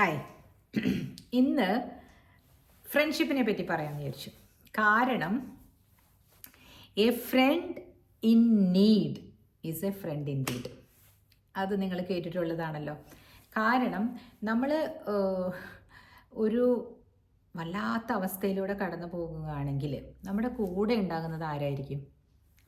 Hi ഇന്ന് ഫ്രണ്ട്ഷിപ്പിനെ പറ്റി പറയാൻ വിചാരിച്ചു. കാരണം a friend in need is a friend in deed അത് നിങ്ങൾ കേട്ടിട്ടുള്ളതാണല്ലോ. കാരണം നമ്മൾ ഒരു വല്ലാത്ത അവസ്ഥയിലൂടെ കടന്നു പോകുകയാണെങ്കിൽ നമ്മുടെ കൂടെ ഉണ്ടാകുന്നത് ആരായിരിക്കും?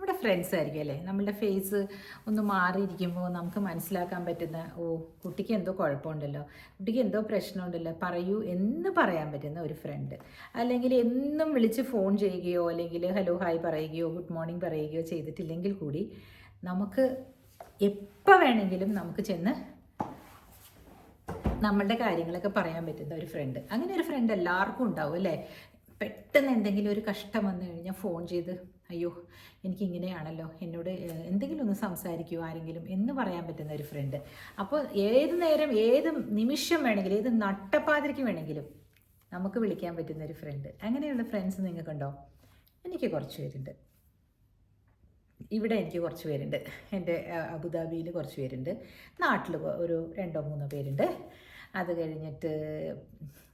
നമ്മുടെ ഫ്രണ്ട്സ് ആയിരിക്കും അല്ലേ? നമ്മളുടെ ഫേസ് ഒന്ന് മാറിയിരിക്കുമ്പോൾ നമുക്ക് മനസ്സിലാക്കാൻ പറ്റുന്ന ഓ കുട്ടിക്ക് എന്തോ കുഴപ്പമുണ്ടല്ലോ കുട്ടിക്ക് എന്തോ പ്രശ്നമുണ്ടല്ലോ പറയൂ എന്ന് പറയാൻ പറ്റുന്ന ഒരു ഫ്രണ്ട് അല്ലെങ്കിൽ എന്നും വിളിച്ച് ഫോൺ ചെയ്യുകയോ അല്ലെങ്കിൽ ഹലോ ഹായ് പറയുകയോ ഗുഡ് മോർണിംഗ് പറയുകയോ ചെയ്തിട്ടില്ലെങ്കിൽ കൂടി നമുക്ക് എപ്പോൾ വേണമെങ്കിലും നമുക്ക് ചെന്ന് നമ്മളുടെ കാര്യങ്ങളൊക്കെ പറയാൻ പറ്റുന്ന ഒരു ഫ്രണ്ട് അങ്ങനെ ഒരു ഫ്രണ്ട് എല്ലാവർക്കും ഉണ്ടാവും അല്ലേ? പെട്ടെന്ന് എന്തെങ്കിലും ഒരു കഷ്ടം വന്നു കഴിഞ്ഞാൽ ഫോൺ ചെയ്ത് അയ്യോ എനിക്കിങ്ങനെയാണല്ലോ. എന്നോട് എന്തെങ്കിലും ഒന്ന് സംസാരിക്കുമോ ആരെങ്കിലും എന്ന് പറയാൻ പറ്റുന്ന ഒരു ഫ്രണ്ട് അപ്പോൾ ഏത് നേരം ഏത് നിമിഷം വേണമെങ്കിലും ഏത് നട്ടപ്പാതിരിക്ക് വേണമെങ്കിലും നമുക്ക് വിളിക്കാൻ പറ്റുന്ന ഒരു ഫ്രണ്ട് അങ്ങനെയുള്ള ഫ്രണ്ട്സ് നിങ്ങൾക്കുണ്ടോ? എനിക്ക് കുറച്ച് പേരുണ്ട്. ഇവിടെ എനിക്ക് കുറച്ച് പേരുണ്ട്. എന്റെ അബുദാബിയിൽ കുറച്ച് പേരുണ്ട്. നാട്ടിൽ ഒരു രണ്ടോ മൂന്നോ പേരുണ്ട്. അത് കഴിഞ്ഞിട്ട്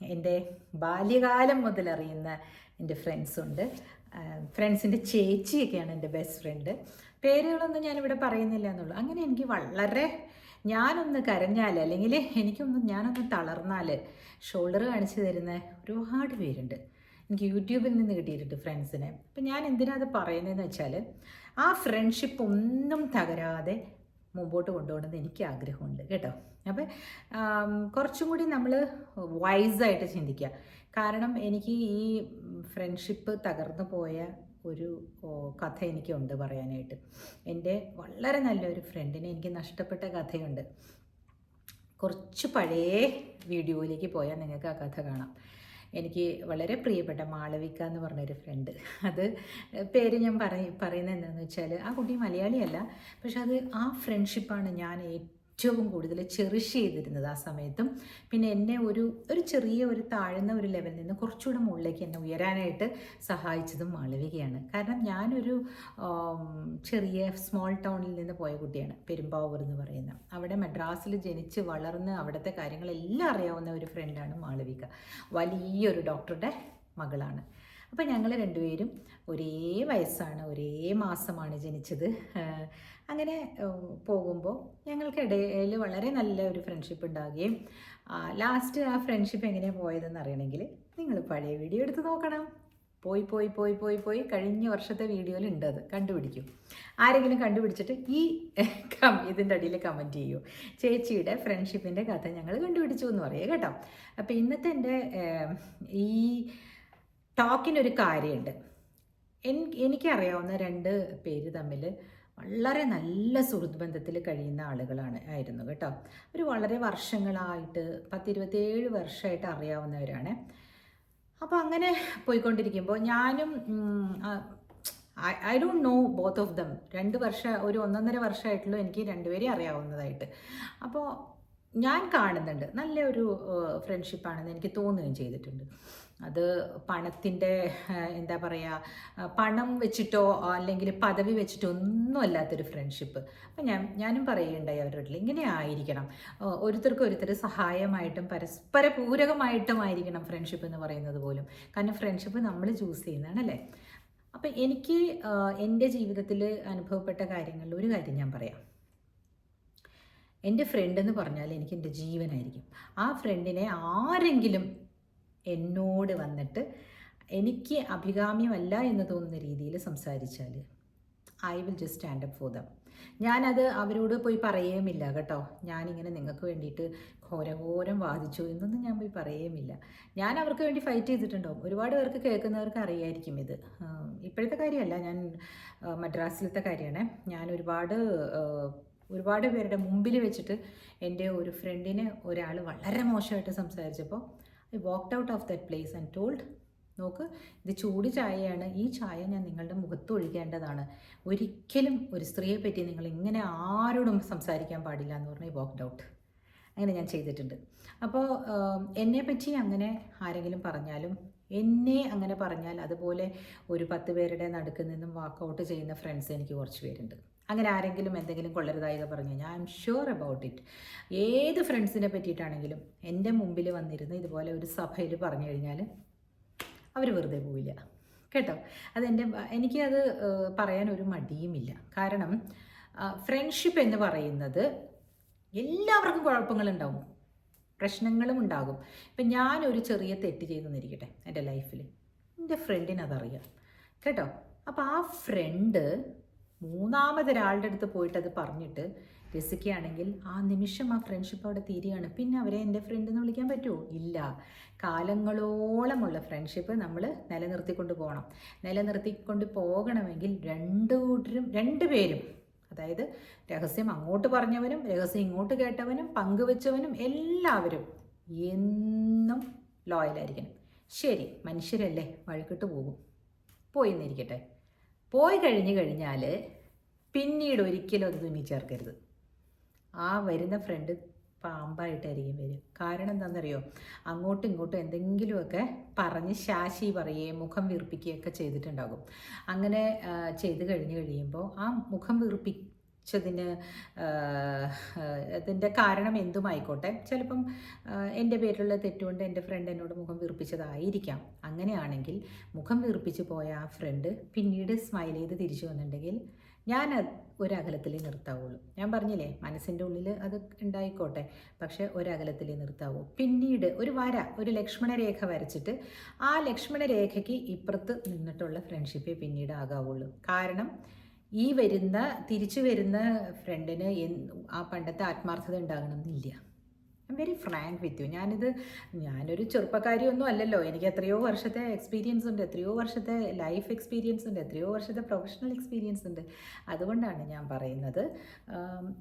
എന്റെ ബാല്യകാലം മുതലറിയുന്ന എന്റെ ഫ്രണ്ട്സുണ്ട് ഫ്രണ്ട്സിന്റെ ചേച്ചിയൊക്കെയാണ് എന്റെ ബെസ്റ്റ് ഫ്രണ്ട് പേരുകളൊന്നും ഞാനിവിടെ പറയുന്നില്ല എന്നുള്ളൂ. അങ്ങനെ എനിക്ക് വളരെ ഞാനൊന്ന് കരഞ്ഞാൽ അല്ലെങ്കിൽ എനിക്കൊന്ന് ഞാനൊന്ന് തളർന്നാൽ ഷോൾഡർ കാണിച്ചു തരുന്ന ഒരുപാട് പേരുണ്ട്. എനിക്ക് യൂട്യൂബിൽ നിന്ന് കിട്ടിയിട്ടുണ്ട് ഫ്രണ്ട്സിനെ. അപ്പം ഞാൻ എന്തിനാ അത് പറയുന്നതെന്ന് വെച്ചാൽ ആ ഫ്രണ്ട്ഷിപ്പ് ഒന്നും തകരാതെ മുമ്പോട്ട് കൊണ്ടുപോകണമെന്ന് എനിക്ക് ആഗ്രഹമുണ്ട്. കേട്ടോ? അപ്പം കുറച്ചും കൂടി നമ്മൾ വൈസായിട്ട് ചിന്തിക്കുക. കാരണം എനിക്ക് ഈ ഫ്രണ്ട്ഷിപ്പ് തകർന്നു പോയ ഒരു കഥ എനിക്കുണ്ട് പറയാനായിട്ട്. എന്റെ വളരെ നല്ലൊരു ഫ്രണ്ടിനെ എനിക്ക് നഷ്ടപ്പെട്ട കഥയുണ്ട്. കുറച്ച് പഴയ വീഡിയോയിലേക്ക് പോയാൽ നിങ്ങൾക്ക് ആ കഥ കാണാം. എനിക്ക് വളരെ പ്രിയപ്പെട്ട മാളവിക എന്ന് പറഞ്ഞൊരു ഫ്രണ്ട് അത് പേര് ഞാൻ പറയ പറയുന്നത് എന്താണെന്ന് വെച്ചാൽ ആ കുട്ടി മലയാളിയല്ല. പക്ഷെ അത് ആ ഫ്രണ്ട്ഷിപ്പാണ് ഞാൻ ഏറ്റവും കൂടുതൽ ചെറിഷ് ചെയ്തിരുന്നത് ആ സമയത്തും. പിന്നെ എന്നെ ഒരു ഒരു ചെറിയ ഒരു താഴ്ന്ന ഒരു ലെവലിൽ നിന്ന് കുറച്ചുകൂടെ മുകളിലേക്ക് എന്നെ ഉയരാനായിട്ട് സഹായിച്ചതും മാളവികയാണ്. കാരണം ഞാനൊരു ചെറിയ സ്മോൾ ടൗണിൽ നിന്ന് പോയ കുട്ടിയാണ് പെരുമ്പാവൂർ എന്ന് പറയുന്ന. അവിടെ മദ്രാസിൽ ജനിച്ച് വളർന്ന് അവിടുത്തെ കാര്യങ്ങളെല്ലാം അറിയാവുന്ന ഒരു ഫ്രണ്ടാണ് മാളവിക. വലിയൊരു ഡോക്ടറുടെ മകളാണ്. അപ്പോൾ ഞങ്ങൾ രണ്ടുപേരും ഒരേ വയസ്സാണ് ഒരേ മാസമാണ് ജനിച്ചത്. അങ്ങനെ പോകുമ്പോൾ ഞങ്ങൾക്കിടയിൽ വളരെ നല്ല ഒരു ഫ്രണ്ട്ഷിപ്പ് ഉണ്ടാകുകയും ലാസ്റ്റ് ആ ഫ്രണ്ട്ഷിപ്പ് എങ്ങനെയാണ് പോയതെന്ന് അറിയണമെങ്കിൽ നിങ്ങൾ പഴയ വീഡിയോ എടുത്ത് നോക്കണം. പോയി പോയി പോയി പോയി പോയി കഴിഞ്ഞ വർഷത്തെ വീഡിയോയിൽ ഉണ്ട് അത്. കണ്ടുപിടിക്കും. ആരെങ്കിലും കണ്ടുപിടിച്ചിട്ട് ഈ കം ഇതിന്റെ അടിയിൽ കമന്റ് ചെയ്യൂ. ചേച്ചിയുടെ ഫ്രണ്ട്ഷിപ്പിന്റെ കഥ ഞങ്ങൾ കണ്ടുപിടിച്ചു എന്ന് പറയുക കേട്ടോ. അപ്പോൾ ഇന്നത്തെ എന്റെ ഈ ടോക്കിനൊരു കാര്യമുണ്ട്. എനിക്കറിയാവുന്ന രണ്ട് പേര് തമ്മിൽ വളരെ നല്ല സുഹൃത്ത് ബന്ധത്തിൽ കഴിയുന്ന ആളുകളാണ് ആയിരുന്നു കേട്ടോ. ഒരു വളരെ വർഷങ്ങളായിട്ട് പത്തിരുപത്തേഴ് വർഷമായിട്ട് അറിയാവുന്നവരാണ്. അപ്പോൾ അങ്ങനെ പോയിക്കൊണ്ടിരിക്കുമ്പോൾ ഞാനും I don't know both of them. രണ്ട് വർഷം ഒരു ഒന്നൊന്നര വർഷമായിട്ടുള്ളൂ എനിക്ക് രണ്ടുപേരെയും അറിയാവുന്നതായിട്ട്. അപ്പോൾ ഞാൻ കാണുന്നുണ്ട്. നല്ലൊരു ഫ്രണ്ട്ഷിപ്പാണെന്ന് എനിക്ക് തോന്നുകയും ചെയ്തിട്ടുണ്ട്. അത് പണത്തിന്റെ എന്താ പറയുക പണം വെച്ചിട്ടോ അല്ലെങ്കിൽ പദവി വെച്ചിട്ടോ ഒന്നും അല്ലാത്തൊരു ഫ്രണ്ട്ഷിപ്പ് അപ്പം ഞാൻ ഞാനും പറയുകയുണ്ടായി അവരോട് ഇങ്ങനെ ആയിരിക്കണം. ഒരുത്തർക്ക് ഒരുത്തർ സഹായമായിട്ടും പരസ്പര പൂരകമായിട്ടും ആയിരിക്കണം ഫ്രണ്ട്ഷിപ്പ് എന്ന് പറയുന്നത് പോലും. കാരണം ഫ്രണ്ട്ഷിപ്പ് നമ്മൾ ചൂസ് ചെയ്യുന്നതാണ് അല്ലേ? അപ്പം എനിക്ക് എന്റെ ജീവിതത്തിൽ അനുഭവപ്പെട്ട കാര്യങ്ങളിൽ ഒരു കാര്യം ഞാൻ പറയാം. എന്റെ ഫ്രണ്ട് എന്ന് പറഞ്ഞാൽ എനിക്ക് എന്റെ ജീവനായിരിക്കും. ആ ഫ്രണ്ടിനെ ആരെങ്കിലും എന്നോട് വന്നിട്ട് എനിക്ക് അഭികാമ്യമല്ല എന്ന് തോന്നുന്ന രീതിയിൽ സംസാരിച്ചാൽ I will just stand up for them ഞാനത് അവരോട് പോയി പറയുകയുമില്ല കേട്ടോ. ഞാനിങ്ങനെ നിങ്ങൾക്ക് വേണ്ടിയിട്ട് ഘോരഘോരം വാദിച്ചു എന്നൊന്നും ഞാൻ പോയി പറയുകയുമില്ല. ഞാൻ അവർക്ക് വേണ്ടി ഫൈറ്റ് ചെയ്തിട്ടുണ്ടാവും. ഒരുപാട് പേർക്ക് കേൾക്കുന്നവർക്ക് അറിയായിരിക്കും ഇത്. ഇപ്പോഴത്തെ കാര്യമല്ല. ഞാൻ മദ്രാസിലത്തെ കാര്യമാണ്. ഞാൻ ഒരുപാട് ഒരുപാട് പേരുടെ മുമ്പിൽ വെച്ചിട്ട് എന്റെ ഒരു ഫ്രണ്ടിനെ ഒരാൾ വളരെ മോശമായിട്ട് സംസാരിച്ചപ്പോൾ I walked out of that place and told നോക്ക് ഇത് ചൂട് ചായയാണ്. ഈ ചായ ഞാൻ നിങ്ങളുടെ മുഖത്ത് ഒഴിക്കേണ്ടതാണ് ഒരിക്കലും ഒരു സ്ത്രീയെ പറ്റി നിങ്ങൾ ഇങ്ങനെ ആരോടും സംസാരിക്കാൻ പാടില്ല എന്ന് പറഞ്ഞ് വാക്ക്ഡ് ഔട്ട് അങ്ങനെ ഞാൻ ചെയ്തിട്ടുണ്ട്. അപ്പോൾ എന്നെ പറ്റി അങ്ങനെ ആരെങ്കിലും പറഞ്ഞാലും എന്നെ അങ്ങനെ പറഞ്ഞാൽ അതുപോലെ ഒരു പത്ത് പേരുടെ നടുക്ക് നിന്നും വാക്കൗട്ട് ചെയ്യുന്ന ഫ്രണ്ട്സ് എനിക്ക് കുറച്ച് പേരുണ്ട്. അങ്ങനെ ആരെങ്കിലും എന്തെങ്കിലും കൊള്ളരുതായത് പറഞ്ഞു കഴിഞ്ഞാൽ I'm sure about it ഏത് ഫ്രണ്ട്സിനെ പറ്റിയിട്ടാണെങ്കിലും എന്റെ മുമ്പിൽ വന്നിരുന്ന് ഇതുപോലെ ഒരു സഭയിൽ പറഞ്ഞു കഴിഞ്ഞാൽ അവർ വെറുതെ പോവില്ല. കേട്ടോ? അതെന്റെ എനിക്കത് പറയാൻ ഒരു മടിയുമില്ല. കാരണം ഫ്രണ്ട്ഷിപ്പ് എന്ന് പറയുന്നത് എല്ലാവർക്കും കുഴപ്പങ്ങളുണ്ടാവും. പ്രശ്നങ്ങളും ഉണ്ടാകും. ഇപ്പം ഞാനൊരു ചെറിയ തെറ്റ് ചെയ്തെന്നിരിക്കട്ടെ എന്റെ ലൈഫിൽ എന്റെ ഫ്രണ്ടിനതറിയാം കേട്ടോ? അപ്പോൾ ആ ഫ്രണ്ട് മൂന്നാമതൊരാളുടെ അടുത്ത് പോയിട്ട് അത് പറഞ്ഞിട്ട് രസിക്കുകയാണെങ്കിൽ ആ നിമിഷം ആ ഫ്രണ്ട്ഷിപ്പ് അവിടെ തീരുകയാണ്. പിന്നെ അവരെ എന്റെ ഫ്രണ്ട് എന്ന് വിളിക്കാൻ പറ്റുമോ? ഇല്ല. കാലങ്ങളോളമുള്ള ഫ്രണ്ട്ഷിപ്പ് നമ്മൾ നിലനിർത്തിക്കൊണ്ട് പോകണം. നിലനിർത്തിക്കൊണ്ട് പോകണമെങ്കിൽ രണ്ടു കൂട്ടരും രണ്ട് പേരും അതായത് രഹസ്യം അങ്ങോട്ട് പറഞ്ഞവനും രഹസ്യം ഇങ്ങോട്ട് കേട്ടവനും പങ്കുവെച്ചവനും എല്ലാവരും എന്നും ലോയലായിരിക്കണം ശരി മനുഷ്യരല്ലേ? വഴിക്കിട്ട് പോകും. പോയി എന്നിരിക്കട്ടെ. പോയി കഴിഞ്ഞു കഴിഞ്ഞാൽ പിന്നീട് ഒരിക്കലും അത് തുന്നി ചേർക്കരുത്. ആ വരുന്ന ഫ്രണ്ട് പാമ്പായിട്ടായിരിക്കും വരും കാരണം എന്താണെന്നറിയോ? അങ്ങോട്ടും ഇങ്ങോട്ടും എന്തെങ്കിലുമൊക്കെ പറഞ്ഞ് ശാശി പറയുകയും മുഖം വീർപ്പിക്കുകയൊക്കെ ചെയ്തിട്ടുണ്ടാകും. അങ്ങനെ ചെയ്ത് കഴിഞ്ഞ് കഴിയുമ്പോൾ ആ മുഖം വീർപ്പിച്ചതിന് അതിന്റെ കാരണം എന്തുമായിക്കോട്ടെ. ചിലപ്പം എന്റെ പേരിലുള്ള തെറ്റുകൊണ്ട് എന്റെ ഫ്രണ്ട് എന്നോട് മുഖം വീർപ്പിച്ചതായിരിക്കാം. അങ്ങനെയാണെങ്കിൽ മുഖം വീർപ്പിച്ച് പോയ ആ ഫ്രണ്ട് പിന്നീട് സ്മൈൽ ചെയ്ത് തിരിച്ചു വന്നിട്ടുണ്ടെങ്കിൽ ഞാൻ ഒരകലത്തിലേ നിർത്താവുള്ളൂ. ഞാൻ പറഞ്ഞില്ലേ മനസ്സിന്റെ ഉള്ളിൽ അത് ഉണ്ടായിക്കോട്ടെ പക്ഷെ ഒരകലത്തിലേ നിർത്താവൂ. പിന്നീട് ഒരു വര ഒരു ലക്ഷ്മണരേഖ വരച്ചിട്ട് ആ ലക്ഷ്മണരേഖയ്ക്ക് ഇപ്പുറത്ത് നിന്നിട്ടുള്ള ഫ്രണ്ട്ഷിപ്പേ പിന്നീട് ആകാവുള്ളൂ. കാരണം ഈ വരുന്ന തിരിച്ചു വരുന്ന ഫ്രണ്ടിന് ആ പണ്ടത്തെ ആത്മാർത്ഥത ഉണ്ടാകണമെന്നില്ല I very frank with you ഞാനിത് ഞാനൊരു ചെറുപ്പക്കാരിയൊന്നും അല്ലല്ലോ. എനിക്ക് എത്രയോ വർഷത്തെ എക്സ്പീരിയൻസ് ഉണ്ട് എത്രയോ വർഷത്തെ ലൈഫ് എക്സ്പീരിയൻസ് ഉണ്ട് എത്രയോ വർഷത്തെ പ്രൊഫഷണൽ എക്സ്പീരിയൻസ് ഉണ്ട്. അതുകൊണ്ടാണ് ഞാൻ പറയുന്നത്.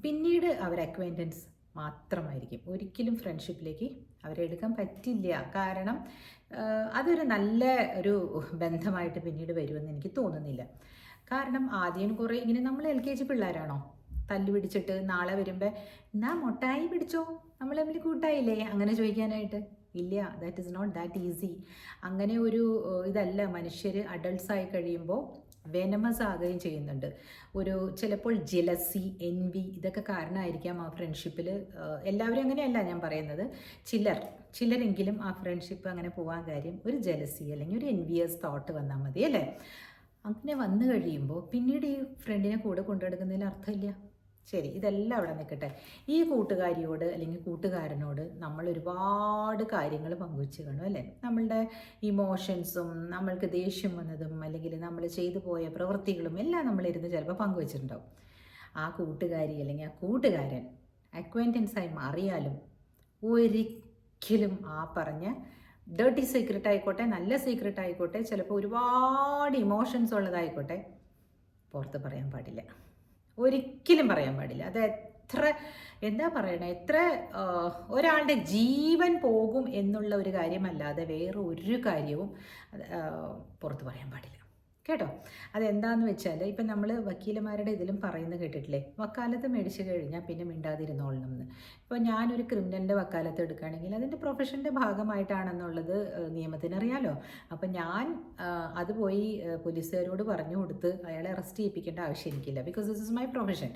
പിന്നീട് അവർ അക്വൈന്റൻസ് മാത്രമായിരിക്കും. ഒരിക്കലും ഫ്രണ്ട്ഷിപ്പിലേക്ക് അവരെ എടുക്കാൻ പറ്റില്ല. കാരണം അതൊരു നല്ല ഒരു ബന്ധമായിട്ട് പിന്നീട് വരുമെന്ന് എനിക്ക് തോന്നുന്നില്ല. കാരണം ആദ്യം കുറേ ഇങ്ങനെ നമ്മൾ എൽ കെ ജി പിള്ളേരാണോ? തല്ലു പിടിച്ചിട്ട് നാളെ വരുമ്പോൾ എന്നാ മൊട്ടായി പിടിച്ചോ? നമ്മൾ തമ്മിൽ കൂട്ടായില്ലേ? അങ്ങനെ ചോദിക്കാനായിട്ട് ഇല്ല that is not that easy അങ്ങനെ ഒരു ഇതല്ല മനുഷ്യർ അഡൾട്ട്സ് ആയി കഴിയുമ്പോൾ വെനമസ് ആകുകയും ചെയ്യുന്നുണ്ട്. ഒരു ചിലപ്പോൾ ജെലസി എൻവി ഇതൊക്കെ കാരണമായിരിക്കാം ആ ഫ്രണ്ട്ഷിപ്പിൽ എല്ലാവരും അങ്ങനെയല്ല ഞാൻ പറയുന്നത്. ചിലർ ചിലരെങ്കിലും ആ ഫ്രണ്ട്ഷിപ്പ് അങ്ങനെ പോകാൻ കാര്യം ഒരു ജെലസി അല്ലെങ്കിൽ ഒരു എൻവിയസ് തോട്ട് വന്നാൽ മതി അല്ലേ? അങ്ങനെ വന്നു കഴിയുമ്പോൾ പിന്നീട് ഈ ഫ്രണ്ടിനെ കൂടെ കൊണ്ടുനടക്കുന്നതിൽ അർത്ഥമില്ല. ശരി ഇതെല്ലാം അവിടെ നിൽക്കട്ടെ. ഈ കൂട്ടുകാരിയോട് അല്ലെങ്കിൽ കൂട്ടുകാരനോട് നമ്മൾ ഒരുപാട് കാര്യങ്ങൾ പങ്കുവെച്ച് കാണും അല്ലേ? നമ്മളുടെ ഇമോഷൻസും നമ്മൾക്ക് ദേഷ്യം വന്നതും അല്ലെങ്കിൽ നമ്മൾ ചെയ്തു പോയ പ്രവൃത്തികളും എല്ലാം നമ്മളിരുന്ന് ചിലപ്പോൾ പങ്കുവച്ചിട്ടുണ്ടാവും. ആ കൂട്ടുകാരി അല്ലെങ്കിൽ ആ കൂട്ടുകാരൻ അക്വൈന്റൻസായി മാറിയാലും ഒരിക്കലും ആ പറഞ്ഞ ഡേർട്ടി സീക്രട്ട് ആയിക്കോട്ടെ നല്ല സീക്രട്ട് ആയിക്കോട്ടെ ചിലപ്പോൾ ഒരുപാട് ഇമോഷൻസ് ഉള്ളതായിക്കോട്ടെ പുറത്ത് പറയാൻ പാടില്ല. ഒരിക്കലും പറയാൻ പാടില്ല. അത് എത്ര എന്താ പറയണേ എത്ര ഒരാളുടെ ജീവൻ പോകും എന്നുള്ള ഒരു കാര്യമല്ലാതെ വേറെ ഒരു കാര്യവും പുറത്ത് പറയാൻ പാടില്ല. കേട്ടോ? അതെന്താന്ന് വെച്ചാൽ ഇപ്പം നമ്മൾ വക്കീലമാരുടെ ഇതിലും പറയുന്നത് കേട്ടിട്ടില്ലേ? വക്കാലത്ത് മേടിച്ചു കഴിഞ്ഞാൽ പിന്നെ മിണ്ടാതിരുന്നോളണം എന്ന്. ഇപ്പോൾ ഞാനൊരു ക്രിമിനലിന്റെ വക്കാലത്ത് എടുക്കുകയാണെങ്കിൽ അതിന്റെ പ്രൊഫഷന്റെ ഭാഗമായിട്ടാണെന്നുള്ളത് നിയമത്തിന് നിയമത്തിനറിയാലോ. അപ്പം ഞാൻ അത് പോയി പോലീസുകാരോട് പറഞ്ഞു കൊടുത്ത് അയാളെ അറസ്റ്റ് ചെയ്യിപ്പിക്കേണ്ട ആവശ്യം എനിക്കില്ല. Because this is my profession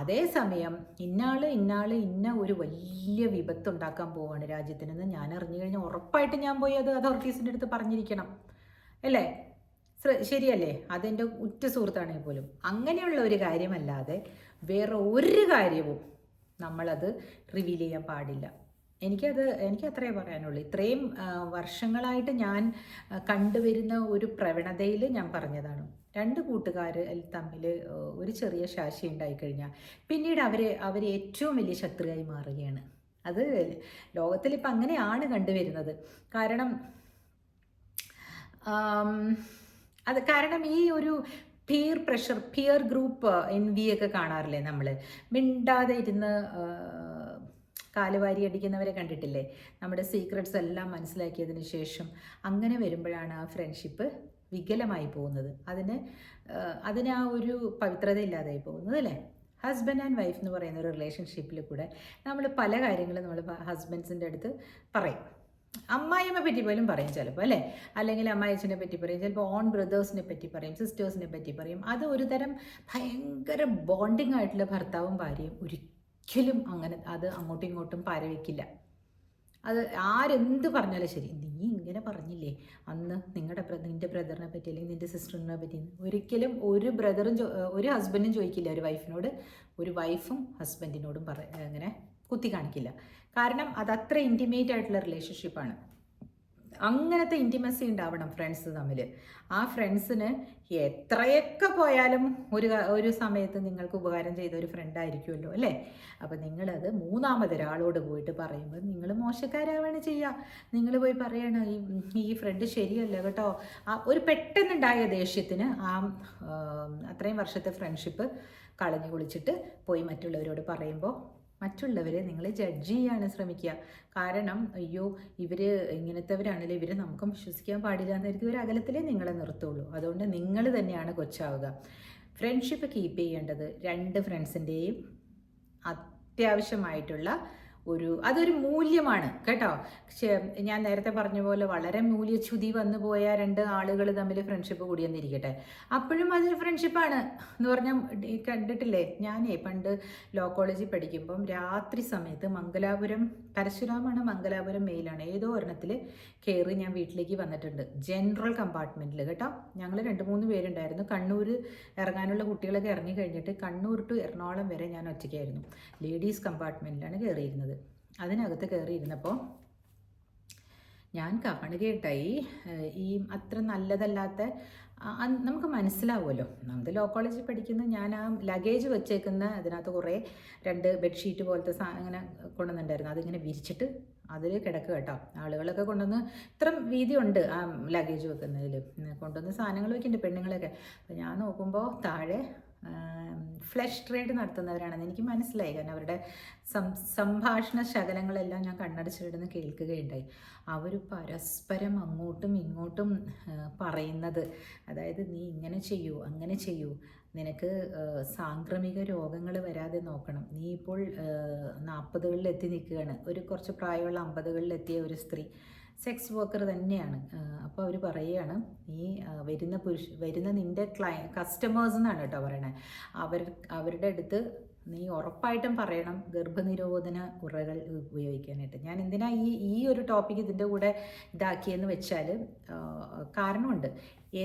അതേസമയം ഇന്നാൾ ഇന്നാൾ ഇന്ന ഒരു വലിയ വിപത്തുണ്ടാക്കാൻ പോവാണ് രാജ്യത്തിനെന്ന് ഞാൻ അറിഞ്ഞു കഴിഞ്ഞാൽ ഉറപ്പായിട്ട് ഞാൻ പോയി അത് അതോറിറ്റീസിന്റെ അടുത്ത് പറഞ്ഞിരിക്കണം. അല്ലേ? ശരിയല്ലേ? അതെന്റെ ഉറ്റ സുഹൃത്താണെങ്കിൽ പോലും. അങ്ങനെയുള്ള ഒരു കാര്യമല്ലാതെ വേറെ ഒരു കാര്യവും നമ്മളത് റിവീൽ ചെയ്യാൻ പാടില്ല. എനിക്കത് എനിക്ക് അത്രേ പറയാനുള്ളൂ. ഇത്രയും വർഷങ്ങളായിട്ട് ഞാൻ കണ്ടുവരുന്ന ഒരു പ്രവണതയിൽ ഞാൻ പറഞ്ഞതാണ്. രണ്ട് കൂട്ടുകാർ തമ്മിൽ ഒരു ചെറിയ ശാശി ഉണ്ടായിക്കഴിഞ്ഞാൽ പിന്നീട് അവർ അവർ ഏറ്റവും വലിയ ശത്രുവായി മാറുകയാണ്. അത് ലോകത്തിൽ ഇപ്പം അങ്ങനെയാണ് കണ്ടുവരുന്നത്. കാരണം അത് കാരണം ഈ ഒരു peer pressure peer group envy ഒക്കെ കാണാറില്ലേ നമ്മൾ മിണ്ടാതെ ഇരുന്ന് കാലുവാരി അടിക്കുന്നവരെ കണ്ടിട്ടില്ലേ? നമ്മുടെ സീക്രട്സ് എല്ലാം മനസ്സിലാക്കിയതിന് ശേഷം അങ്ങനെ വരുമ്പോഴാണ് ആ ഫ്രണ്ട്ഷിപ്പ് വികലമായി പോകുന്നത്. അതിന് അതിന് ആ ഒരു പവിത്രത ഇല്ലാതായി പോകുന്നത് അല്ലേ? ഹസ്ബൻഡ് ആൻഡ് വൈഫ് എന്ന് പറയുന്ന ഒരു റിലേഷൻഷിപ്പിൽ കൂടെ നമ്മൾ പല കാര്യങ്ങളും നമ്മൾ ഹസ്ബൻഡ്സിന്റെ അടുത്ത് പറയും. അമ്മായിയമ്മ പറ്റി പോലും പറയും ചിലപ്പോൾ അല്ലേ? അല്ലെങ്കിൽ അമ്മായിച്ചനെ പറ്റി പറയും ചിലപ്പോൾ ഓൺ ബ്രദേഴ്സിനെ പറ്റി പറയും സിസ്റ്റേഴ്സിനെ പറ്റി പറയും. അത് ഒരു തരം ഭയങ്കര ബോണ്ടിങ് ആയിട്ടുള്ള ഭർത്താവും ഭാര്യയും ഒരിക്കലും അങ്ങനെ അത് അങ്ങോട്ടും ഇങ്ങോട്ടും പാരവയ്ക്കില്ല അത് ആരെന്ത് പറഞ്ഞാലും ശരി നീ ഇങ്ങനെ പറഞ്ഞില്ലേ? അന്ന് നിങ്ങളുടെ നിന്റെ ബ്രദറിനെ പറ്റി അല്ലെങ്കിൽ നിന്റെ സിസ്റ്ററിനെ പറ്റി ഒരിക്കലും ഒരു ബ്രദറും ഒരു ഹസ്ബൻഡും ചോദിക്കില്ല. ഒരു വൈഫിനോട് ഒരു വൈഫും ഹസ്ബൻഡിനോടും പറ അങ്ങനെ കുത്തി കാണിക്കില്ല കാരണം അത് അത്ര ഇന്റിമേറ്റ് ആയിട്ടുള്ള റിലേഷൻഷിപ്പാണ് അങ്ങനത്തെ ഇന്റിമസി ഉണ്ടാവണം ഫ്രണ്ട്സ് തമ്മിൽ ആ ഫ്രണ്ട്സിന് എത്രയൊക്കെ പോയാലും ഒരു ഒരു സമയത്ത് നിങ്ങൾക്ക് ഉപകാരം ചെയ്ത ഒരു ഫ്രണ്ട് ആയിരിക്കുമല്ലോ അല്ലേ? അപ്പം നിങ്ങളത് മൂന്നാമതൊരാളോട് പോയിട്ട് പറയുമ്പോൾ നിങ്ങൾ മോശക്കാരാവാണ് ചെയ്യുക നിങ്ങൾ പോയി പറയണം ഈ ഈ ഫ്രണ്ട് ശരിയല്ല കേട്ടോ. ആ ഒരു പെട്ടെന്നുണ്ടായ ദേഷ്യത്തിന് ആ അത്രയും വർഷത്തെ ഫ്രണ്ട്ഷിപ്പ് കളഞ്ഞു കുളിച്ചിട്ട് പോയി മറ്റുള്ളവരോട് പറയുമ്പോൾ മറ്റുള്ളവരെ നിങ്ങൾ ജഡ്ജ് ചെയ്യാണ് ശ്രമിക്കുക. കാരണം അയ്യോ ഇവർ ഇങ്ങനത്തെവരാണല്ലോ? ഇവരെ നമുക്കും വിശ്വസിക്കാൻ പാടില്ല എന്നായിരിക്കും ഒരു അകലത്തിലേ നിങ്ങളെ നിർത്തുള്ളൂ. അതുകൊണ്ട് നിങ്ങൾ തന്നെയാണ് കൊച്ചാവുക. ഫ്രണ്ട്ഷിപ്പ് കീപ്പ് ചെയ്യേണ്ടത് രണ്ട് ഫ്രണ്ട്സിന്റെയും അത്യാവശ്യമായിട്ടുള്ള ഒരു അതൊരു മൂല്യമാണ് കേട്ടോ? ഞാൻ നേരത്തെ പറഞ്ഞ പോലെ വളരെ മൂല്യച്യുതി വന്നു പോയ രണ്ട് ആളുകൾ തമ്മിൽ ഫ്രണ്ട്ഷിപ്പ് കൂടിയെന്നിരിക്കട്ടെ. അപ്പോഴും അതൊരു ഫ്രണ്ട്ഷിപ്പാണ് എന്ന് പറഞ്ഞാൽ കണ്ടിട്ടില്ലേ? ഞാനേ പണ്ട് ലോ കോളേജിൽ പഠിക്കുമ്പം രാത്രി സമയത്ത് മംഗലാപുരം പരശുരാമാണ് മംഗലാപുരം മെയിലാണ് ഏതോ ഒരെണ്ണത്തിൽ കയറി ഞാൻ വീട്ടിലേക്ക് വന്നിട്ടുണ്ട്. ജനറൽ കമ്പാർട്ട്മെന്റിൽ കേട്ടോ? ഞങ്ങൾ രണ്ട് മൂന്ന് പേരുണ്ടായിരുന്നു. കണ്ണൂർ ഇറങ്ങാനുള്ള കുട്ടികളൊക്കെ ഇറങ്ങി കഴിഞ്ഞിട്ട് കണ്ണൂർ ടു എറണാകുളം വരെ ഞാൻ ഒറ്റയ്ക്കായിരുന്നു. ലേഡീസ് കമ്പാർട്ട്മെന്റിലാണ് കയറിയിരുന്നത്. അതിനകത്ത് കയറിയിരുന്നപ്പോൾ ഞാൻ കാണുകയുണ്ടായി ഈ അത്ര നല്ലതല്ലാത്ത നമുക്ക് മനസ്സിലാവുമല്ലോ. നമ്മൾ ലോ കോളേജിൽ പഠിക്കുന്ന ഞാൻ ആ ലഗേജ് വെച്ചേക്കുന്ന അതിനകത്ത് കുറേ രണ്ട് ബെഡ്ഷീറ്റ് പോലത്തെ സാ അങ്ങനെ കൊണ്ടുവന്നിട്ടുണ്ടായിരുന്നു. അതിങ്ങനെ വിരിച്ചിട്ട് അതിൽ കിടക്കുക കേട്ടോ. ആളുകളൊക്കെ കൊണ്ടുവന്ന് ഇത്ര വീതിയുണ്ട് ആ ലഗേജ് വെക്കുന്നതിൽ കൊണ്ടുവന്ന് സാധനങ്ങൾ വെക്കുന്നുണ്ട് പെണ്ണുങ്ങളൊക്കെ. അപ്പോൾ ഞാൻ നോക്കുമ്പോൾ താഴെ ഫ്ലഷ് ട്രേഡ് നടത്തുന്നവരാണെന്ന് എനിക്ക് മനസ്സിലായി. കാരണം അവരുടെ സം സംഭാഷണ ശകലങ്ങളെല്ലാം ഞാൻ കണ്ണടച്ചിടുന്ന് കേൾക്കുകയുണ്ടായി. അവർ പരസ്പരം അങ്ങോട്ടും ഇങ്ങോട്ടും പറയുന്നത് അതായത് നീ ഇങ്ങനെ ചെയ്യൂ അങ്ങനെ ചെയ്യൂ. നിനക്ക് സാംക്രമിക രോഗങ്ങൾ വരാതെ നോക്കണം. നീ ഇപ്പോൾ നാൽപ്പതുകളിൽ എത്തി നിൽക്കുകയാണ്. ഒരു കുറച്ച് പ്രായമുള്ള അമ്പതുകളിലെത്തിയ ഒരു സ്ത്രീ. സെക്സ് വർക്കർ തന്നെയാണ്. അപ്പോൾ അവർ പറയുകയാണ് ഈ വരുന്ന പുരുഷ വരുന്ന നിന്റെ ക്ലൈ കസ്റ്റമേഴ്സ് എന്നാണ് കേട്ടോ പറയണേ. അവർ അവരുടെ അടുത്ത് നീ ഉറപ്പായിട്ടും പറയണം ഗർഭനിരോധന ഉറകൾ ഉപയോഗിക്കാനായിട്ട്. ഞാൻ എന്തിനാ ഈ ഈ ഒരു ടോപ്പിക് ഇതിന്റെ കൂടെ ഇതാക്കിയെന്ന് വെച്ചാൽ കാരണമുണ്ട്.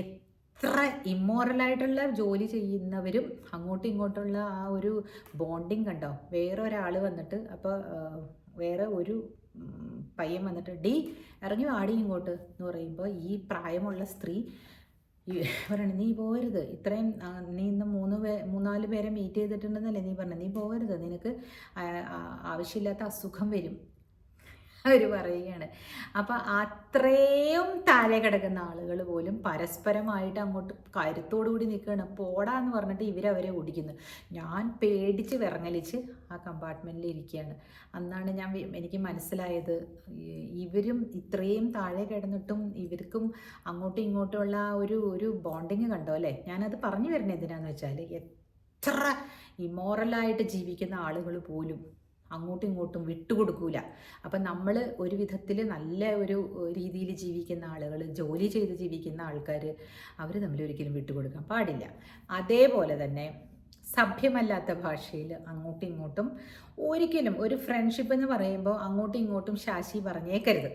എത്ര ഇമ്മോറലായിട്ടുള്ള ജോലി ചെയ്യുന്നവരും അങ്ങോട്ടും ഇങ്ങോട്ടുള്ള ആ ഒരു ബോണ്ടിങ് കണ്ടോ? വേറെ ഒരാൾ വന്നിട്ട് അപ്പോൾ വേറെ ഒരു പയ്യൻ വന്നിട്ട് ഡി ഇറങ്ങി ആടി ഇങ്ങോട്ട് എന്ന് പറയുമ്പോൾ ഈ പ്രായമുള്ള സ്ത്രീ പറയണ നീ പോകരുത് ഇത്രയും നീ ഇന്ന് മൂന്ന് പേ മൂന്നാൽ പേരെ മീറ്റ് ചെയ്തിട്ടുണ്ടെന്നല്ലേ നീ പറഞ്ഞത് നീ പോകരുത് നിനക്ക് ആവശ്യമില്ലാത്ത അസുഖം വരും. അവർ പറയുകയാണ്. അപ്പം അത്രയും താഴെ കിടക്കുന്ന ആളുകൾ പോലും പരസ്പരമായിട്ട് അങ്ങോട്ട് കരുത്തോടു കൂടി നിൽക്കുകയാണ്. പോടാന്ന് പറഞ്ഞിട്ട് ഇവരവരെ ഓടിക്കുന്നു. ഞാൻ പേടിച്ച് വിറങ്ങലിച്ച് ആ കമ്പാർട്ട്മെന്റിൽ ഇരിക്കുകയാണ്. അന്നാണ് ഞാൻ എനിക്ക് മനസ്സിലായത് ഇവരും ഇത്രയും താഴെ കിടന്നിട്ടും ഇവർക്കും അങ്ങോട്ടും ഇങ്ങോട്ടുമുള്ള ഒരു ഒരു ബോണ്ടിങ് കണ്ടോ അല്ലേ? ഞാനത് പറഞ്ഞു വരുന്നത് എന്തിനാന്ന് വെച്ചാൽ എത്ര ഇമോറലായിട്ട് ജീവിക്കുന്ന ആളുകൾ പോലും അങ്ങോട്ടും ഇങ്ങോട്ടും വിട്ടുകൊടുക്കൂല. അപ്പം നമ്മൾ ഒരു വിധത്തിൽ നല്ല ഒരു രീതിയിൽ ജീവിക്കുന്ന ആളുകൾ ജോലി ചെയ്ത് ജീവിക്കുന്ന ആൾക്കാർ അവർ തമ്മിൽ ഒരിക്കലും വിട്ടുകൊടുക്കാൻ പാടില്ല. അതേപോലെ തന്നെ സഭ്യമല്ലാത്ത ഭാഷയിൽ അങ്ങോട്ടും ഇങ്ങോട്ടും ഒരിക്കലും ഒരു ഫ്രണ്ട്ഷിപ്പ് എന്ന് പറയുമ്പോൾ അങ്ങോട്ടും ഇങ്ങോട്ടും ശാശി പറഞ്ഞേക്കരുത്.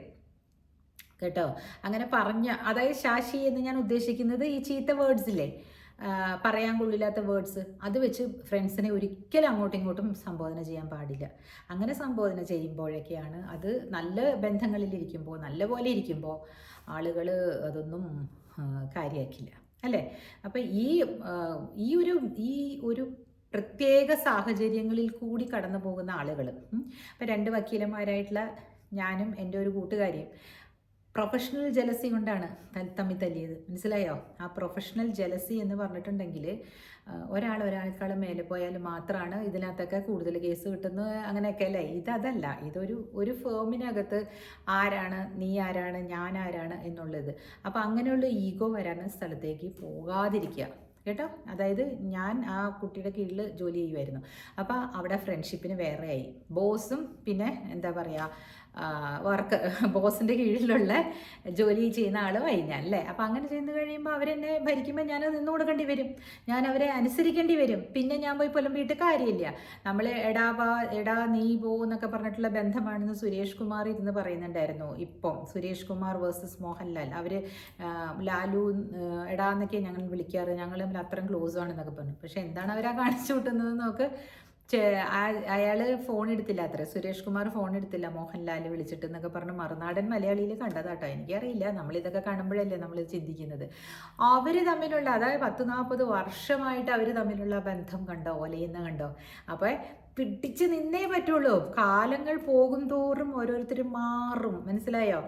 കേട്ടോ? അങ്ങനെ പറഞ്ഞ അതായത് ശാശി എന്ന് ഞാൻ ഉദ്ദേശിക്കുന്നത് ഈ ചീത്ത വേർഡ്സ് ഇല്ലേ? ആ, പറയാൻ കൊള്ളില്ലാത്ത വേർഡ്സ് അത് വെച്ച് ഫ്രണ്ട്സിനെ ഒരിക്കലും അങ്ങോട്ടും ഇങ്ങോട്ടും സംബോധന ചെയ്യാൻ പാടില്ല. അങ്ങനെ സംബോധന ചെയ്യുമ്പോഴൊക്കെയാണ് അത് നല്ല ബന്ധങ്ങളിലിരിക്കുമ്പോൾ നല്ല പോലെ ഇരിക്കുമ്പോൾ ആളുകൾ അതൊന്നും കാര്യമാക്കില്ല അല്ലേ? അപ്പം ഈ ഈ ഒരു ഈ ഒരു പ്രത്യേക സാഹചര്യങ്ങളിൽ കൂടി കടന്നു പോകുന്ന ആളുകൾ അപ്പം രണ്ട് വക്കീലന്മാരായിട്ടുള്ള ഞാനും എന്റെ ഒരു കൂട്ടുകാരിയും പ്രൊഫഷണൽ ജലസി കൊണ്ടാണ് തമ്മിൽ തല്ലിയത്. മനസ്സിലായോ? ആ പ്രൊഫഷണൽ ജലസി എന്ന് പറഞ്ഞിട്ടുണ്ടെങ്കിൽ ഒരാൾ ഒരാൾക്കാളും മേലെ പോയാൽ മാത്രമാണ് ഇതിനകത്തൊക്കെ കൂടുതൽ കേസ് കിട്ടുന്നത് അങ്ങനെയൊക്കെ അല്ലേ? ഇതല്ല ഇതൊരു ഒരു ഫേമിനകത്ത് ആരാണ് നീ ആരാണ് ഞാൻ ആരാണ് എന്നുള്ളത്. അപ്പോൾ അങ്ങനെയുള്ള ഈഗോ വരാൻ സ്ഥലത്തേക്ക് പോകാതിരിക്കുക. കേട്ടോ? അതായത് ഞാൻ ആ കുട്ടിയുടെ കീഴിൽ ജോലി ചെയ്യുമായിരുന്നു അപ്പോൾ അവിടെ ഫ്രണ്ട്ഷിപ്പിന് വേറെയായി. ബോസും പിന്നെ എന്താ പറയുക വർക്ക് ബോസിന്റെ കീഴിലുള്ള ജോലി ചെയ്യുന്ന ആളുമായി ഞാൻ അല്ലേ? അപ്പോൾ അങ്ങനെ ചെയ്യുന്ന കഴിയുമ്പോൾ അവരെന്നെ ഭരിക്കുമ്പോൾ ഞാൻ നിന്ന് കൊടുക്കേണ്ടി വരും. ഞാൻ അവരെ അനുസരിക്കേണ്ടി വരും. പിന്നെ ഞാൻ പോയി പുലമ്പിയിട്ട് കാര്യമില്ല. നമ്മൾ എടാ വാ എടാ നീ പോ എന്നൊക്കെ പറഞ്ഞിട്ടുള്ള ബന്ധമാണെന്ന് സുരേഷ് കുമാർ ഇരുന്ന് പറയുന്നുണ്ടായിരുന്നു ഇപ്പം. സുരേഷ് കുമാർ വേഴ്സസ് മോഹൻലാൽ. അവർ ലാലു എടാ എന്നൊക്കെ ഞങ്ങൾ വിളിക്കാറ്. ഞങ്ങൾ അത്രയും ക്ലോസ് ആണെന്നൊക്കെ പറഞ്ഞു. പക്ഷെ എന്താണ് അവരാ കാണിച്ചു കൂട്ടുന്നത് നോക്ക്. അയാൾ ഫോൺ എടുത്തില്ല. അത്ര സുരേഷ് കുമാർ ഫോൺ എടുത്തില്ല. മോഹൻലാൽ വിളിച്ചിട്ട് എന്നൊക്കെ പറഞ്ഞ് മറുനാടൻ മലയാളിയിൽ കണ്ടതാട്ടോ. എനിക്കറിയില്ല. നമ്മളിതൊക്കെ കാണുമ്പോഴല്ലേ നമ്മൾ ചിന്തിക്കുന്നത്. അവർ തമ്മിലുള്ള അതായത് പത്ത് നാൽപ്പത് വർഷമായിട്ട് അവർ തമ്മിലുള്ള ബന്ധം കണ്ടോ? ഒലയുന്ന കണ്ടോ? അപ്പോൾ പിടിച്ച് നിന്നേ പറ്റുള്ളൂ. കാലങ്ങൾ പോകും തോറും ഓരോരുത്തർ മാറും. മനസ്സിലായോ?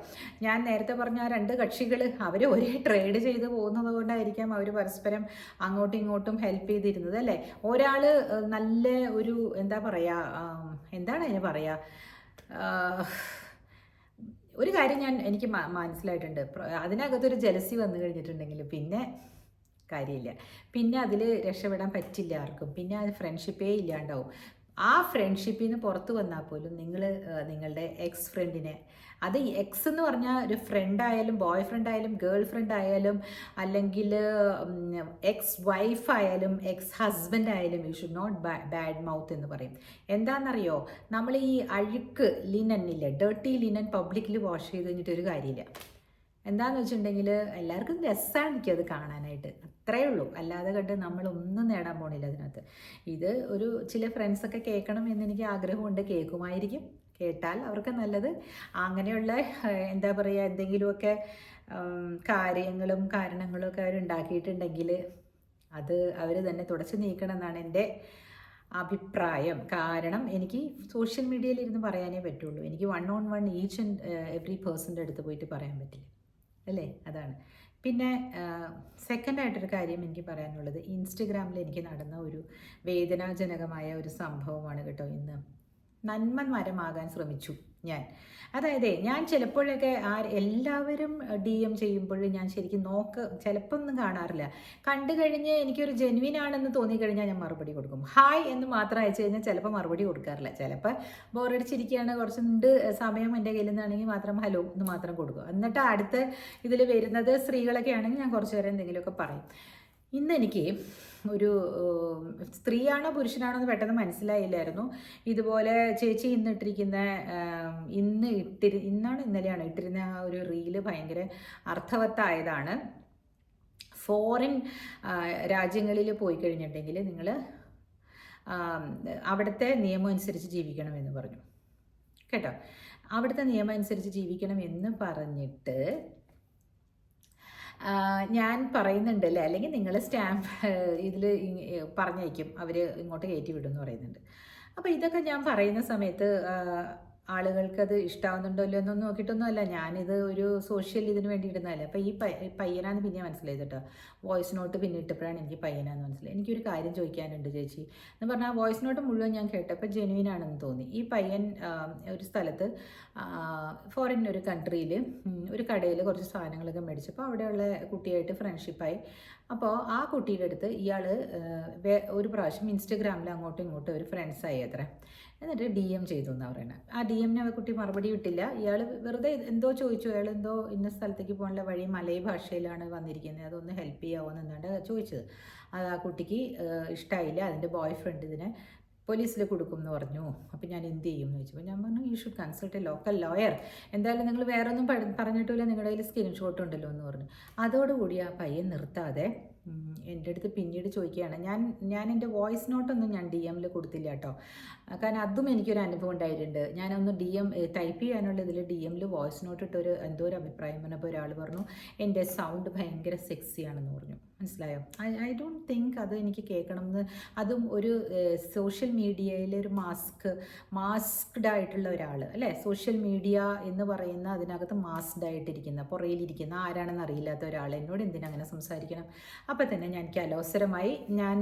ഞാൻ നേരത്തെ പറഞ്ഞ ആ രണ്ട് കക്ഷികൾ അവർ ഒരേ ട്രേഡ് ചെയ്ത് പോകുന്നത് കൊണ്ടായിരിക്കാം അവർ പരസ്പരം അങ്ങോട്ടും ഇങ്ങോട്ടും ഹെൽപ്പ് ചെയ്തിരുന്നത് അല്ലേ? ഒരാൾ നല്ല ഒരു എന്താ പറയുക എന്താണ് അതിന് പറയുക ഒരു കാര്യം ഞാൻ എനിക്ക് മനസ്സിലായിട്ടുണ്ട്. അതിനകത്തൊരു ജലസി വന്നു കഴിഞ്ഞിട്ടുണ്ടെങ്കിൽ പിന്നെ കാര്യമില്ല. പിന്നെ അതിൽ രക്ഷപ്പെടാൻ പറ്റില്ല ആർക്കും. പിന്നെ അത് ഫ്രണ്ട്ഷിപ്പേ ഇല്ലാണ്ടാവും. ആ ഫ്രണ്ട്ഷിപ്പിൽ നിന്ന് പുറത്ത് വന്നാൽ പോലും നിങ്ങൾ നിങ്ങളുടെ എക്സ് ഫ്രണ്ടിനെ അത് എക്സ് എന്ന് പറഞ്ഞാൽ ഒരു ഫ്രണ്ട് ആയാലും ബോയ് ഫ്രണ്ട് ആയാലും ഗേൾ ഫ്രണ്ട് ആയാലും അല്ലെങ്കിൽ എക്സ് വൈഫ് ആയാലും എക്സ് ഹസ്ബൻഡ് ആയാലും you should not bad mouth എന്ന് പറയും. എന്താണെന്നറിയോ നമ്മൾ ഈ അഴുക്ക് ലിനൻ ഇല്ലേ ഡേർട്ടി ലിനൻ പബ്ലിക്കിൽ വാഷ് ചെയ്ത് കഴിഞ്ഞിട്ട് ഒരു കാര്യമില്ല. എന്താന്ന് വെച്ചിട്ടുണ്ടെങ്കിൽ എല്ലാവർക്കും രസമാണ് എനിക്കത് കാണാനായിട്ട്. അത്രേ ഉള്ളൂ. അല്ലാതെ കണ്ട് നമ്മളൊന്നും നേടാൻ പോണില്ല അതിനകത്ത്. ഇത് ഒരു ചില ഫ്രണ്ട്സൊക്കെ കേൾക്കണം എന്ന് എനിക്ക് ആഗ്രഹമുണ്ട്. കേൾക്കുമായിരിക്കും. കേട്ടാൽ അവർക്ക് നല്ലത്. അങ്ങനെയുള്ള എന്താ പറയുക എന്തെങ്കിലുമൊക്കെ കാര്യങ്ങളും കാരണങ്ങളും ഒക്കെ അവരുണ്ടാക്കിയിട്ടുണ്ടെങ്കിൽ അത് അവർ തന്നെ തുടച്ചു നീക്കണം എന്നാണ് എന്റെ അഭിപ്രായം. കാരണം എനിക്ക് സോഷ്യൽ മീഡിയയിൽ ഇരുന്ന് പറയാനേ പറ്റുള്ളൂ. എനിക്ക് one on one each and every പേഴ്സന്റെ അടുത്ത് പോയിട്ട് പറയാൻ പറ്റില്ല. അല്ലേ? അതാണ്. പിന്നെ സെക്കൻഡായിട്ടൊരു കാര്യം എനിക്ക് പറയാനുള്ളത്. ഇൻസ്റ്റഗ്രാമിൽ എനിക്ക് നടന്ന ഒരു വേദനാജനകമായ ഒരു സംഭവമാണ് കേട്ടോ ഇന്ന്. നന്മന്മാരമാകാൻ ശ്രമിച്ചു. ഞാൻ. അതായത് ഞാൻ ചിലപ്പോഴൊക്കെ ആ എല്ലാവരും ഡി എം ചെയ്യുമ്പോൾ ഞാൻ ശരിക്കും നോക്ക് ചിലപ്പോൾ ഒന്നും കാണാറില്ല. കണ്ടു കഴിഞ്ഞ് എനിക്കൊരു ജെനുവിൻ ആണെന്ന് തോന്നിക്കഴിഞ്ഞാൽ ഞാൻ മറുപടി കൊടുക്കും. ഹായ് എന്ന് മാത്രം അയച്ചു കഴിഞ്ഞാൽ ചിലപ്പോൾ മറുപടി കൊടുക്കാറില്ല. ചിലപ്പോൾ ബോറടിച്ചിരിക്കുകയാണ് കുറച്ചുണ്ട് സമയം എന്റെ കയ്യിൽ നിന്നാണെങ്കിൽ മാത്രം ഹലോ എന്ന് മാത്രം കൊടുക്കും. എന്നിട്ട് അടുത്ത ഇതിൽ വരുന്നത് സ്ത്രീകളൊക്കെ ആണെങ്കിൽ ഞാൻ കുറച്ച് നേരം എന്തെങ്കിലുമൊക്കെ പറയും. ഇന്ന് എനിക്ക് ഒരു സ്ത്രീയാണോ പുരുഷനാണോ എന്ന് പെട്ടെന്ന് മനസ്സിലായില്ലായിരുന്നു. ഇതുപോലെ ചേച്ചി ഇന്ന് ഇട്ടിരിക്കുന്ന ഇന്ന് ഇട്ടിരി ഇന്നാണ് ഇന്നലെയാണ് ഇട്ടിരുന്ന ആ ഒരു റീൽ ഭയങ്കര അർത്ഥവത്തായതാണ്. ഫോറിൻ രാജ്യങ്ങളിൽ പോയി കഴിഞ്ഞിട്ടുണ്ടെങ്കിൽ നിങ്ങൾ അവിടുത്തെ നിയമം അനുസരിച്ച് ജീവിക്കണമെന്ന് പറഞ്ഞു. കേട്ടോ? അവിടുത്തെ നിയമം അനുസരിച്ച് ജീവിക്കണം എന്ന് പറഞ്ഞിട്ട് ഞാൻ പറയുന്നുണ്ട് അല്ലേ അല്ലെങ്കിൽ നിങ്ങൾ സ്റ്റാമ്പ് ഇതിൽ പറഞ്ഞയക്കും. അവർ ഇങ്ങോട്ട് കയറ്റി വിടും എന്ന് പറയുന്നുണ്ട്. അപ്പോൾ ഇതൊക്കെ ഞാൻ പറയുന്ന സമയത്ത് ആ, ആളുകൾക്ക് അത് ഇഷ്ടാവുന്നുണ്ടോ ഇല്ലയോ എന്നൊന്നും നോക്കിയിട്ടൊന്നും അല്ല ഞാനിത് ഒരു സോഷ്യൽ ഇതിന് വേണ്ടി ഇടുന്നതല്ല അപ്പോൾ ഈ പയ്യ- പയ്യനാന്ന് പിന്നെ മനസ്സിലായത് കേട്ടോ. വോയിസ് നോട്ട് പിന്നെ ഇട്ടപ്പോഴാണ് എനിക്ക് പയ്യനാന്ന് മനസ്സിലായത് എനിക്കൊരു കാര്യം ചോദിക്കാനുണ്ട് ചേച്ചി. എന്ന് പറഞ്ഞാൽ ആ വോയിസ് നോട്ട് മുഴുവൻ ഞാൻ കേട്ടപ്പോൾ ജെനുവിൻ ആണെന്ന് തോന്നി. ഈ പയ്യൻ ഒരു സ്ഥലത്ത് ഫോറിൻ ഒരു കൺട്രിയിൽ ഒരു കടയിൽ കുറച്ച് സാധനങ്ങളൊക്കെ മേടിച്ചപ്പോൾ അവിടെയുള്ള കുട്ടിയായിട്ട് ഫ്രണ്ട്ഷിപ്പായി അപ്പോൾ ആ കുട്ടിയുടെ അടുത്ത് ഇയാൾ ഒരു പ്രാവശ്യം ഇൻസ്റ്റഗ്രാമിൽ അങ്ങോട്ടും ഇങ്ങോട്ടും ഒരു ഫ്രണ്ട്സായി അത്ര. എന്നിട്ട് ഡി എം ചെയ്തു എന്നാണ് പറയുന്നത് ആ ഡി എമ്മിനെ കുട്ടി മറുപടി വിട്ടില്ല. ഇയാൾ വെറുതെ എന്തോ ചോദിച്ചു. അയാൾ എന്തോ ഇന്ന സ്ഥലത്തേക്ക് പോകാനുള്ള വഴി മലയ ഭാഷയിലാണ് വന്നിരിക്കുന്നത് അതൊന്ന് ഹെൽപ്പ് ചെയ്യാമോ എന്നാണ് ചോദിച്ചത്. അത് ആ കുട്ടിക്ക് ഇഷ്ടമായില്ല അതിന്റെ ബോയ് ഫ്രണ്ട് ഇതിനെ പോലീസിൽ കൊടുക്കും എന്ന് പറഞ്ഞു. അപ്പോൾ ഞാൻ എന്ത് ചെയ്യും എന്ന് ചോദിച്ചപ്പോൾ ഞാൻ പറഞ്ഞു you should consult a local lawyer എന്തായാലും നിങ്ങൾ വേറെ ഒന്നും പറഞ്ഞിട്ടില്ല നിങ്ങളുടെ കയ്യിൽ സ്ക്രീൻഷോട്ട് ഉണ്ടല്ലോ എന്ന് പറഞ്ഞു. അതോടുകൂടി ആ പയ്യൻ നിർത്താതെ എന്റെ അടുത്ത് പിന്നീട് ചോദിക്കുകയാണ്. ഞാൻ ഞാൻ എന്റെ വോയിസ് നോട്ടൊന്നും ഞാൻ ഡി എമ്മിൽ കൊടുത്തില്ല കേട്ടോ. കാരണം അതും എനിക്കൊരു അനുഭവം ഉണ്ടായിട്ടുണ്ട്. ഞാനൊന്ന് ഡി എം ടൈപ്പ് ചെയ്യാനുള്ള ഇതിൽ ഡി എമ്മിൽ വോയിസ് നോട്ട് ഇട്ടൊരു എന്തോ ഒരു അഭിപ്രായം പറഞ്ഞപ്പോൾ ഒരാൾ പറഞ്ഞു എന്റെ സൗണ്ട് ഭയങ്കര സെക്സിയാണെന്ന് പറഞ്ഞു. മനസ്സിലായോ? ഐ ഐ ഡോണ്ട് തിങ്ക് അത് എനിക്ക് കേൾക്കണം എന്ന്. അതും ഒരു സോഷ്യൽ മീഡിയയിൽ ഒരു മാസ്ക് മാസ്ക്ഡ് ആയിട്ടുള്ള ഒരാൾ അല്ലേ? സോഷ്യൽ മീഡിയ എന്ന് പറയുന്ന അതിനകത്ത് മാസ്ക്ഡ് ആയിട്ടിരിക്കുന്ന പുറയിലിരിക്കുന്ന ആരാണെന്ന് അറിയില്ലാത്ത ഒരാൾ എന്നോട് എന്തിനാ അങ്ങനെ സംസാരിക്കണം? അപ്പോൾ തന്നെ ഞാൻ എനിക്ക് അലോസരമായി. ഞാൻ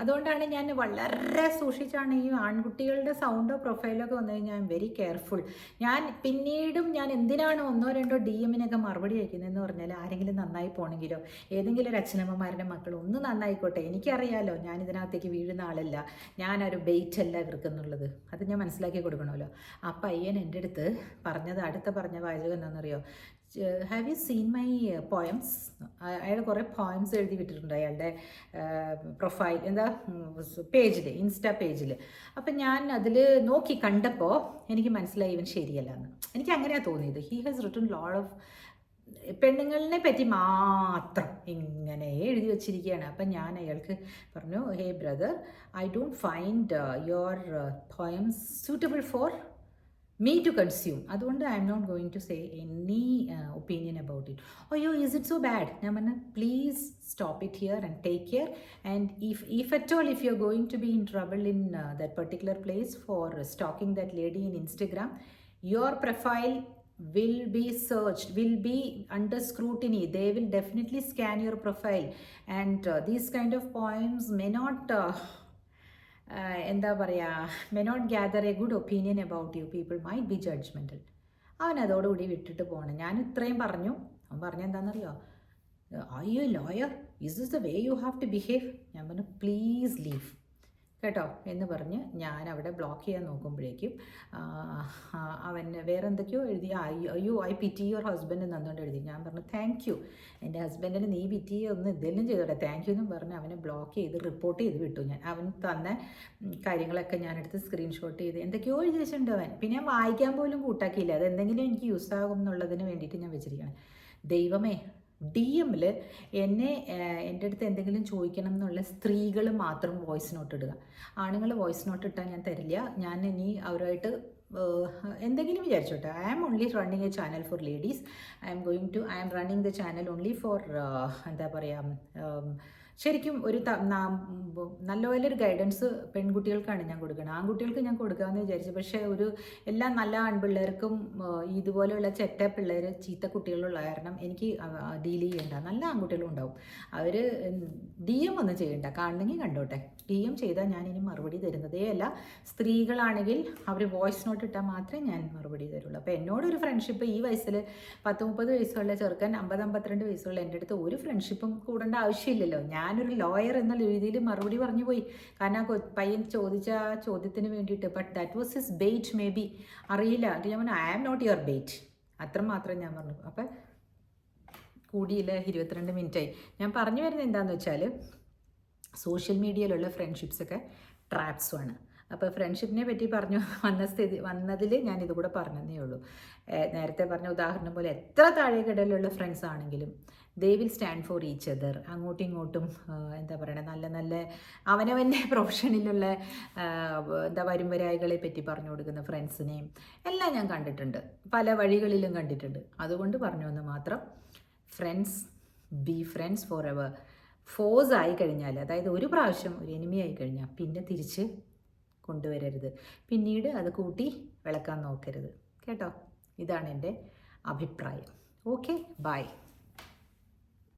അതുകൊണ്ടാണ് ഞാൻ വളരെ സൂക്ഷിച്ചാണ് ഈ ആൺകുട്ടികളുടെ സൗണ്ടോ പ്രൊഫൈലോ ഒക്കെ വന്നു കഴിഞ്ഞാൽ വെരി കെയർഫുൾ ഞാൻ പിന്നീടും ഞാൻ എന്തിനാണ് ഒന്നോ രണ്ടോ ഡി എമ്മിനൊക്കെ മറുപടി അയക്കുന്നതെന്ന് പറഞ്ഞാൽ ആരെങ്കിലും നന്നായി പോകണമെങ്കിലോ ഏതെങ്കിലും ഒരു അച്ഛനമ്മമാരുടെ മക്കൾ ഒന്ന് നന്നായിക്കോട്ടെ. എനിക്കറിയാലോ ഞാൻ ഇതിനകത്തേക്ക് വീഴുന്ന ആളല്ല. ഞാനൊരു ബെയ്റ്റ് അല്ല ഇവർക്കെന്നുള്ളത്. അത് ഞാൻ മനസ്സിലാക്കി കൊടുക്കണമല്ലോ. ആ പയ്യൻ എന്റെ അടുത്ത് പറഞ്ഞത് അടുത്ത പറഞ്ഞ വാചകം എന്താണെന്നറിയോ? Have you seen my poems അയാൾ കുറേ പോയംസ് എഴുതി വിട്ടിട്ടുണ്ട് അയാളുടെ പ്രൊഫൈൽ എന്താ പേജിൽ ഇൻസ്റ്റാ പേജിൽ അപ്പം ഞാൻ അതിൽ നോക്കി കണ്ടപ്പോൾ എനിക്ക് മനസ്സിലായി ഇവൻ ശരിയല്ല എന്ന് എനിക്ക് അങ്ങനെയാണ് തോന്നിയത്. He has written load of പെണ്ണുങ്ങളിനെ പറ്റി മാത്രം ഇങ്ങനെ എഴുതി വച്ചിരിക്കുകയാണ് അപ്പം ഞാൻ അയാൾക്ക് പറഞ്ഞു hey brother I don't find your poems suitable for me to consume അതുകൊണ്ട് I'm not going to say any opinion about it അയ്യോ ഈസ് ഇറ്റ് സോ ബാഡ് ഞാൻ പറഞ്ഞു please stop it here and take care and if if at all if you are going to be in trouble in that particular place for stalking that lady in Instagram your profile will be searched will be under scrutiny. They will definitely scan your profile. And uh, these kind of poems may not uh, uh, എന്താ പറയുക may not gather a good opinion about you people might be judgmental അവൻ അതോടുകൂടി വിട്ടിട്ട് പോകണം ഞാൻ ഇത്രയും പറഞ്ഞു. അവൻ പറഞ്ഞ എന്താണെന്നറിയോ you lawyer is is the way you have to behave ഞാൻ പറഞ്ഞു പ്ലീസ് ലീവ് കേട്ടോ? എന്ന് പറഞ്ഞ് ഞാൻ അവിടെ ബ്ലോക്ക് ചെയ്യാൻ നോക്കുമ്പോഴേക്കും അവൻ വേറെ എന്തൊക്കെയോ എഴുതി അയ്യോ ഐ പിറ്റി യുവർ ഹസ്ബൻഡ് എന്നുകൊണ്ട് എഴുതി. ഞാൻ പറഞ്ഞു താങ്ക് യു എന്റെ ഹസ്ബൻഡിന് നീ പിറ്റി ഒന്ന് എന്തെങ്കിലും ചെയ്തോട്ടെ താങ്ക് യു എന്നും പറഞ്ഞ് അവനെ ബ്ലോക്ക് ചെയ്ത് റിപ്പോർട്ട് ചെയ്ത് വിട്ടു ഞാൻ. അവൻ തന്ന കാര്യങ്ങളൊക്കെ ഞാനെടുത്ത് സ്ക്രീൻഷോട്ട് ചെയ്ത് എന്തൊക്കെയോ എഴുതി വെച്ചിട്ടുണ്ട് അവൻ. പിന്നെ ഞാൻ വായിക്കാൻ പോലും കൂട്ടാക്കിയില്ല. അത് എന്തെങ്കിലും എനിക്ക് യൂസ് ആകും എന്നുള്ളതിന് വേണ്ടിയിട്ട് ഞാൻ വെച്ചിരിക്കുകയാണ്. ദൈവമേ ഡി എമ്മിൽ എന്നെ എന്റെ അടുത്ത് എന്തെങ്കിലും ചോദിക്കണം എന്നുള്ള സ്ത്രീകൾ മാത്രം വോയിസ് നോട്ട് ഇടുക. ആണുങ്ങൾ വോയിസ് നോട്ട് ഇട്ടാൽ ഞാൻ തരില്ല. ഞാൻ ഇനി അവരുമായിട്ട് എന്തെങ്കിലും വിചാരിച്ചോട്ടെ. I am only running a channel for ladies I am going to I am running the channel only for എന്താ പറയുക ശരിക്കും ഒരു നല്ലപോലെ ഒരു ഗൈഡൻസ് പെൺകുട്ടികൾക്കാണ് ഞാൻ കൊടുക്കുന്നത് ആൺകുട്ടികൾക്ക് ഞാൻ കൊടുക്കാമെന്ന് വിചാരിച്ചു. പക്ഷേ ഒരു എല്ലാ നല്ല ആൺപിള്ളേർക്കും ഇതുപോലെയുള്ള ചെറ്റ പിള്ളേർ ചീത്ത കുട്ടികളുള്ള കാരണം എനിക്ക് ഡീൽ ചെയ്യണ്ട. നല്ല ആൺകുട്ടികളും ഉണ്ടാവും. അവർ ഡി എം ഒന്നും ചെയ്യണ്ട. കാണണമെങ്കിൽ കണ്ടോട്ടെ. ഡി എം ചെയ്താൽ ഞാൻ ഇനി മറുപടി തരുന്നതേ. അല്ല സ്ത്രീകളാണെങ്കിൽ അവർ വോയിസ് നോട്ട് ഇട്ടാൽ മാത്രമേ ഞാൻ മറുപടി തരുള്ളൂ. അപ്പോൾ എന്നോടൊരു ഫ്രണ്ട്ഷിപ്പ് ഈ വയസ്സിൽ പത്ത് മുപ്പത് വയസ്സുള്ള ചെറുക്കൻ അമ്പത് അമ്പത്തിരണ്ട് വയസ്സുള്ള എന്റെ അടുത്ത് ഒരു ഫ്രണ്ട്ഷിപ്പും കൂടേണ്ട ആവശ്യമില്ലല്ലോ. ഞാനൊരു ലോയർ എന്ന രീതിയിൽ മറുപടി പറഞ്ഞു പോയി. കാരണം ആ പയ്യൻ ചോദിച്ച ആ ചോദ്യത്തിന് വേണ്ടിയിട്ട്. But that was his bait may be അറിയില്ല ഞാൻ പറഞ്ഞു I am not your bait അത്ര മാത്രം ഞാൻ പറഞ്ഞു. അപ്പം കൂടിയില്ല ഇരുപത്തിരണ്ട് മിനിറ്റായി. ഞാൻ പറഞ്ഞു വരുന്നത് എന്താണെന്ന് വെച്ചാൽ സോഷ്യൽ മീഡിയയിലുള്ള ഫ്രണ്ട്ഷിപ്സൊക്കെ ട്രാപ്സുമാണ് അപ്പോൾ ഫ്രണ്ട്ഷിപ്പിനെ പറ്റി പറഞ്ഞു വന്ന സ്ഥിതി വന്നതിൽ ഞാൻ ഇതുകൂടെ പറഞ്ഞതേ ഉള്ളൂ. നേരത്തെ പറഞ്ഞ ഉദാഹരണം പോലെ എത്ര താഴേക്കിടയിലുള്ള ഫ്രണ്ട്സ് ആണെങ്കിലും they will stand for each other അങ്ങോട്ടും ഇങ്ങോട്ടും എന്താ പറയണേ നല്ല നല്ല അവനവന്റെ പ്രൊഫഷനിലുള്ള എന്താ വരുംവരായികളെ പറ്റി പറഞ്ഞു കൊടുക്കുന്ന ഫ്രണ്ട്സിനെയും എല്ലാം ഞാൻ കണ്ടിട്ടുണ്ട്. പല വഴികളിലും കണ്ടിട്ടുണ്ട്. അതുകൊണ്ട് പറഞ്ഞു എന്ന് മാത്രം friends be friends forever force ആയി കഴിഞ്ഞാൽ അതായത് ഒരു പ്രാവശ്യം ഒരു എനിമി ആയി കഴിഞ്ഞാൽ പിന്നെ തിരിച്ച് കൊണ്ടുവരരുത്. പിന്നീട് അത് കൂട്ടി വിളക്കാൻ നോക്കരുത്. കേട്ടോ? ഇതാണ് എന്റെ അഭിപ്രായം. Okay bye.